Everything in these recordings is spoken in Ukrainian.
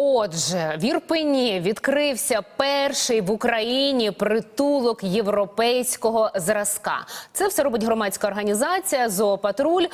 Отже, в Ірпені відкрився перший в Україні притулок європейського зразка. Це все робить громадська організація Зоопатруль.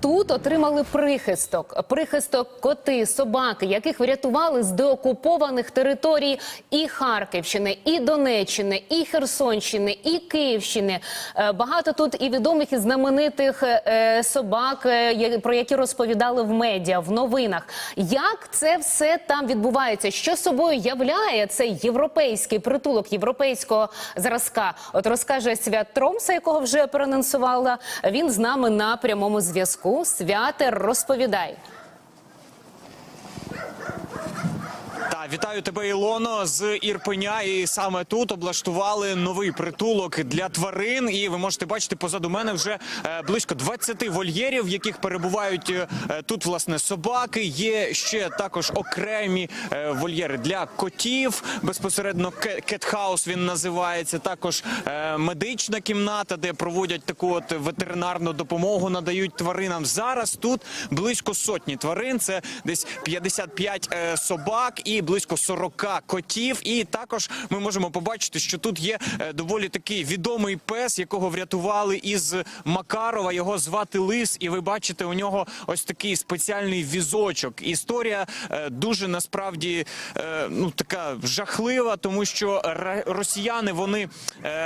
Тут отримали прихисток. Прихисток коти, собаки, яких врятували з деокупованих територій і Харківщини, і Донеччини, і Херсонщини, і Київщини. Е, Багато тут і відомих і знаменитих е, собак, е, про які розповідали в медіа, в новинах. Як це все там відбувається? Що собою являє цей європейський притулок європейського зразка? От розкаже Свят Тромса, якого вже переанонсувала. Він з нами на прямому зв'язку. Святе, розповідай. Вітаю тебе, Ілоно, з Ірпеня. І саме тут облаштували новий притулок для тварин. І ви можете бачити позаду мене вже е, близько 20 вольєрів, в яких перебувають е, тут власне собаки. Є ще також окремі е, вольєри для котів. Безпосередньо ке- кетхаус він називається. Також медична кімната, де проводять таку от ветеринарну допомогу, надають тваринам. Зараз тут близько сотні тварин. Це десь 55 е, собак і близько 40 котів. І також ми можемо побачити, що тут є е, доволі такий відомий пес, якого врятували із Макарова. Його звати Лис, і ви бачите у нього ось такий спеціальний візочок. Історія е, дуже насправді е, ну така жахлива, тому що росіяни вони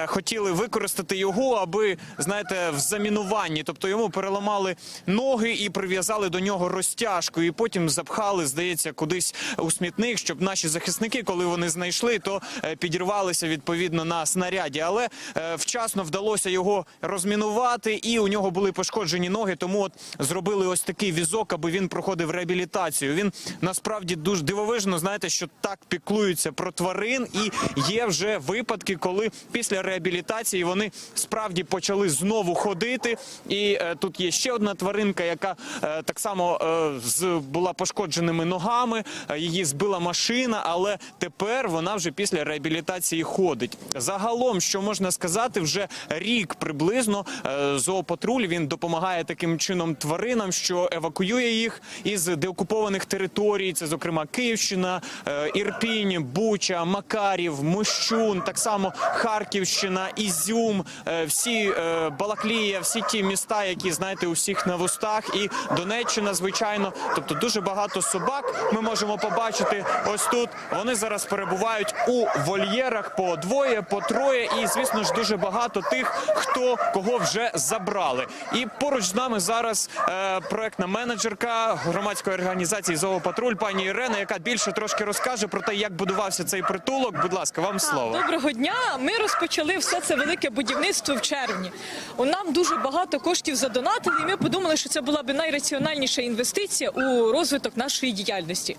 хотіли використати його, аби знаєте, в замінуванні. Тобто йому переламали ноги і прив'язали до нього розтяжку, і потім запхали, здається, кудись у смітник, щоб наші захисники, коли вони знайшли, то е, підірвалися відповідно на снаряді. Але е, вчасно вдалося його розмінувати, і у нього були пошкоджені ноги. Тому от зробили ось такий візок, аби він проходив реабілітацію. Він насправді дуже дивовижно, знаєте, що так піклуються про тварин, і є вже випадки, коли після реабілітації вони справді почали знову ходити. І е, тут є ще одна тваринка, яка так само з була пошкодженими ногами. Її збила машина, але тепер вона вже після реабілітації ходить. Загалом, що можна сказати, вже рік приблизно е, зоопатруль він допомагає таким чином тваринам, що евакуює їх із деокупованих територій. Це зокрема Київщина, е, Ірпінь, Буча, Макарів, Мощун, так само Харківщина, Ізюм, е, всі Балаклія, всі ті міста, які знаєте, у всіх на вустах, і Донеччина, звичайно. Тобто дуже багато собак ми можемо побачити ось тут. Вони зараз перебувають у вольєрах по двоє, по троє, і звісно ж дуже багато тих, хто кого вже забрали. І поруч з нами зараз е, проектна менеджерка громадської організації Зоопатруль, пані Ірена, яка більше трошки розкаже про те, як будувався цей притулок. Будь ласка, вам слово. Доброго дня. Ми розпочали все це велике будівництво в червні. У нам дуже багато коштів задонатили, і ми подумали, що це була б найраціональніша інвестиція у розвиток нашої діяльності.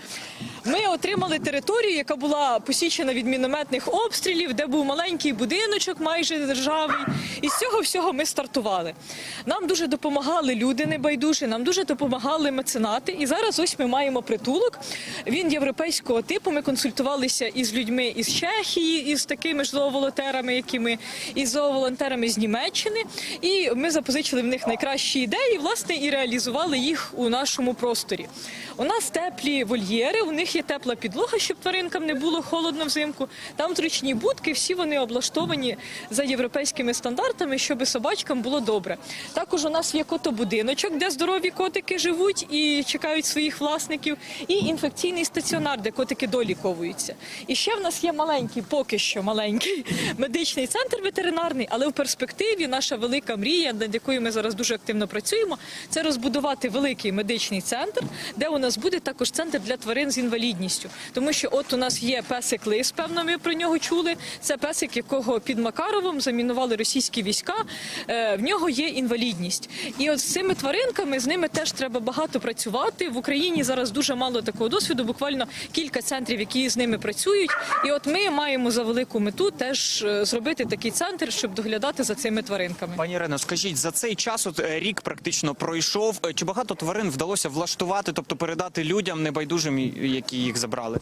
Ми отримали територію, яка була посічена від мінометних обстрілів, де був маленький будиночок, майже державний. І з цього всього ми стартували. Нам дуже допомагали люди небайдужі, нам дуже допомагали меценати. І зараз ось ми маємо притулок. Він європейського типу. Ми консультувалися із людьми із Чехії, із такими ж зооволонтерами, які ми, із зооволонтерами з Німеччини. І ми запозичили в них найкращі ідеї, власне, і реалізували їх у нашому просторі. У нас теплі вольєри, у них є тепла підлога, щоб тваринкам не було холодно взимку. Там зручні будки, всі вони облаштовані за європейськими стандартами, щоб собачкам було добре. Також у нас є котобудиночок, де здорові котики живуть і чекають своїх власників, і інфекційний стаціонар, де котики доліковуються. І ще в нас є маленький, поки що маленький медичний центр ветеринарний, але в перспективі наша велика мрія, над якою ми зараз дуже активно працюємо, це розбудувати великий медичний центр, де у нас буде також центр для тварин з інвалідністю. Тому що от у нас є песик лис, певно, ми про нього чули. Це песик, якого під Макаровом замінували російські війська. Е, В нього є інвалідність. І от з цими тваринками з ними теж треба багато працювати. В Україні зараз дуже мало такого досвіду, буквально кілька центрів, які з ними працюють. І от ми маємо за велику мету теж е, зробити такий центр, щоб доглядати за цими тваринками. Пані Ірено, скажіть, за цей час от е, рік практично пройшов. Чи багато тварин вдалося влаштувати, тобто передати людям небайдужим, які їх забрали?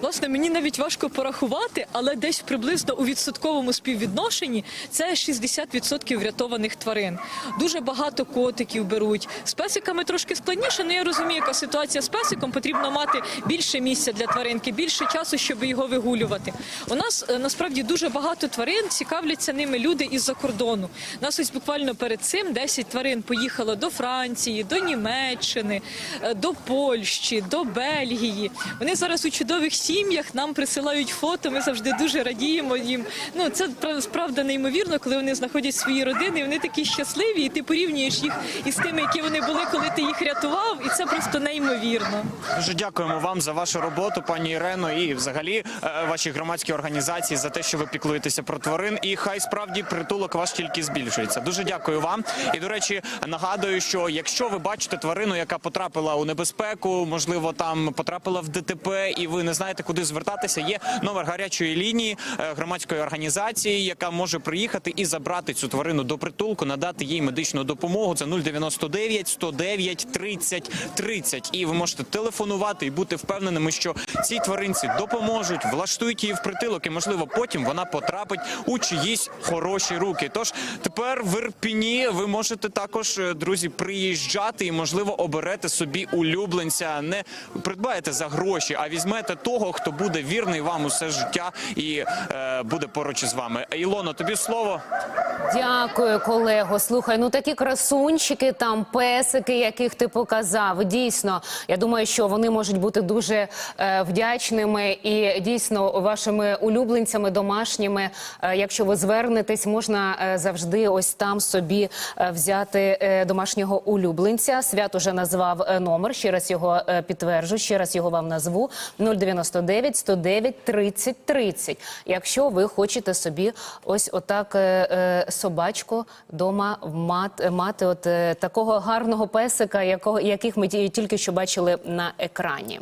Власне, мені навіть важко порахувати, але десь приблизно у відсотковому співвідношенні це 60% врятованих тварин. Дуже багато котиків беруть. З песиками трошки складніше, але я розумію, яка ситуація з песиком. Потрібно мати більше місця для тваринки, більше часу, щоб його вигулювати. У нас е, насправді дуже багато тварин цікавляться ними люди із-за кордону. Нас ось буквально перед цим 10 тварин поїхало до Франції, до Німеччини, е, до Польщі, до Бельгії. Вони зараз у чудових сім'ях нам присилають фото. Ми завжди дуже радіємо їм. Ну це пра- справда неймовірно, коли вони знаходять свої родини. Вони такі щасливі, і ти порівнюєш їх із тими, які вони були, коли ти їх рятував, і це просто неймовірно. Дуже дякуємо вам за вашу роботу, пані Ірено, і взагалі е, ваші громадські організації за те, що ви піклуєтеся про тварин. І хай справді притулок ваш тільки збільшується. Дуже дякую вам. І до речі, нагадую, що якщо ви бачите тварину, яка потрапила у небезпеку, можливо, там потрапила в ДТП, і ви не знаєте, куди звертатися. Є номер гарячої лінії е, громадської організації, яка може приїхати і забрати цю тварину до притулку, надати їй медичну допомогу. Це 099 109 30 30. І ви можете телефонувати і бути впевненими, що цій тваринці допоможуть, влаштують її в притулок, і можливо потім вона потрапить у чиїсь хороші руки. Тож тепер в Ірпіні ви можете також, е, друзі, приїжджати і можливо оберете собі улюбленця. Не придбаєте за гроші, а візьмете того, хто буде вірний вам усе життя і е, буде поруч із вами. Ілоно, тобі слово. Дякую, колего. Слухай, ну такі красунчики, там песики, яких ти показав. Дійсно, я думаю, що вони можуть бути дуже е, вдячними і дійсно вашими улюбленцями домашніми. Е, якщо ви звернетесь, можна е, завжди ось там собі е, взяти е, домашнього улюбленця. Свят уже назвав е, номер. Ще раз його е, підтверджу. Ще раз його вам назву 099 109 30 30. Якщо ви хочете собі ось отак е, е, собачку дома мати, мати от е, такого гарного песика, якого яких ми ті- тільки що бачили на екрані.